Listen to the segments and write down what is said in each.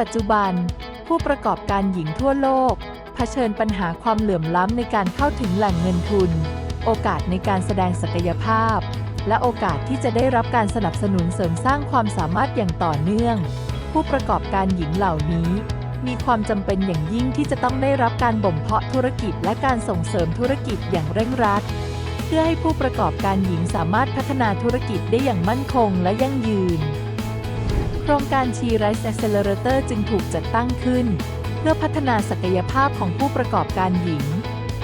ปัจจุบัน ผู้ประกอบการหญิงทั่วโลก เผชิญปัญหาความเหลื่อมล้ำในการเข้าถึงแหล่งเงินทุน โอกาสในการแสดงศักยภาพ และโอกาสที่จะได้รับการสนับสนุนเสริมสร้างความสามารถอย่างต่อเนื่อง ผู้ประกอบการหญิงเหล่านี้ มีความจำเป็นอย่างยิ่งที่จะต้องได้รับการบ่มเพาะธุรกิจและการส่งเสริมธุรกิจอย่างเร่งรัดเพื่อให้ผู้ประกอบการหญิงสามารถพัฒนาธุรกิจได้อย่างมั่นคงและยั่งยืน ครงการ She Rise Accelerator จึงถูกจัดตั้งขึ้น เพื่อพัฒนาศักยภาพของผู้ประกอบการหญิง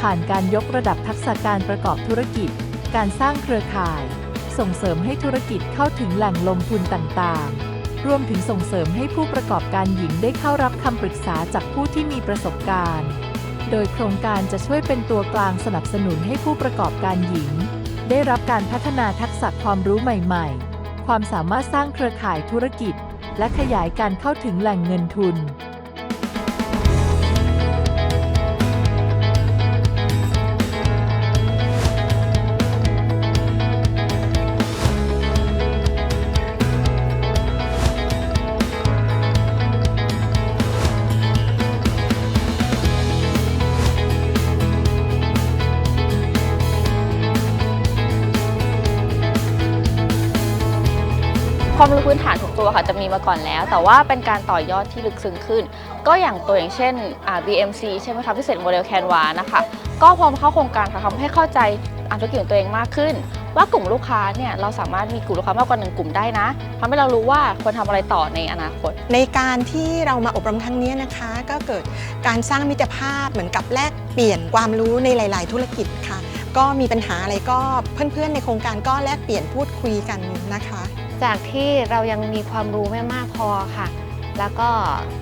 ผ่านการยกระดับทักษะการประกอบธุรกิจ การสร้างเครือข่าย ส่งเสริมให้ธุรกิจเข้าถึงแหล่งลงทุนต่างๆ รวมถึงส่งเสริมให้ผู้ประกอบการหญิงได้เข้ารับคำปรึกษาจากผู้ที่มีประสบการณ์ โดยโครงการจะช่วยเป็นตัวกลางสนับสนุนให้ผู้ประกอบการหญิง ได้รับการพัฒนาทักษะความรู้ใหม่ ๆ ความสามารถสร้างเครือข่ายธุรกิจ และขยายการเข้าถึงแหล่งเงินทุน ความรู้พื้นฐานของตัวค่ะจะมีมาก่อนแล้ว แต่ว่าเป็นการต่อยอดที่ลึกซึ้งขึ้น ก็อย่างตัวอย่างเช่น BMC ใช่ไหมคะพิเศษโมเดลแคนวานะคะก็พอมาเข้าโครงการค่ะทำให้เข้าใจอ่าธุรกิจของตัวเองมากขึ้น ว่ากลุ่มลูกค้าเนี่ยเราสามารถมีกลุ่มลูกค้ามากกว่าหนึ่งกลุ่มได้นะทำให้เรารู้ว่าควรทำอะไรต่อในอนาคต ในการที่เรามาอบรมครั้งนี้นะคะ ก็เกิดการสร้างมิตรภาพเหมือนกับแลกเปลี่ยนความรู้ในหลาย ๆ ธุรกิจค่ะ ก็มีปัญหาอะไรก็เพื่อน ๆ ในโครงการก็แลกเปลี่ยนพูดคุยกันนะคะ จากที่เรายังมีความรู้ไม่มากพอค่ะ แล้วก็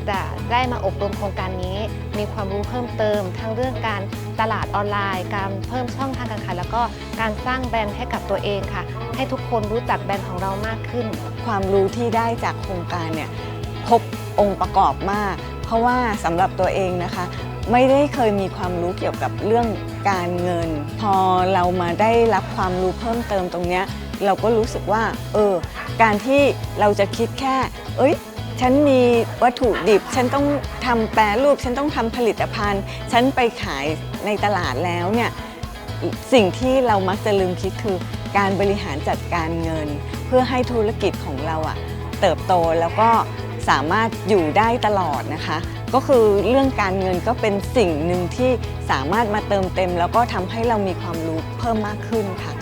ได้ได้มาอบรมโครงการนี้ มีความรู้เพิ่มเติม ทั้งเรื่องการตลาดออนไลน์ การเพิ่มช่องทางการขายแล้วก็การสร้างแบรนด์ให้กับตัวเองค่ะ ให้ทุกคนรู้จักแบรนด์ของเรามากขึ้น ความรู้ที่ได้จากโครงการเนี่ยครบองค์ประกอบมาก เพราะว่าสำหรับตัวเองนะคะ ไม่ได้เคยมีความรู้เกี่ยวกับเรื่องการเงิน พอเรามาได้รับความรู้เพิ่มเติมตรงเนี้ยเราก็รู้สึกว่า เออ การที่เราจะคิดแค่ เอ้ย ฉันมีวัตถุดิบ ฉันต้องทำแปรรูป ฉันต้องทำผลิตภัณฑ์ ฉันไปขายในตลาดแล้วเนี่ย สิ่งที่เรามักจะลืมคิดคือการบริหารจัดการเงิน เพื่อให้ธุรกิจของเราอะเติบโตแล้วก็สามารถอยู่ได้ตลอดนะคะ ก็คือเรื่องการเงินก็เป็นสิ่งหนึ่งที่สามารถมาเติมเต็ม แล้วก็ทำให้เรามีความรู้เพิ่มมากขึ้นค่ะ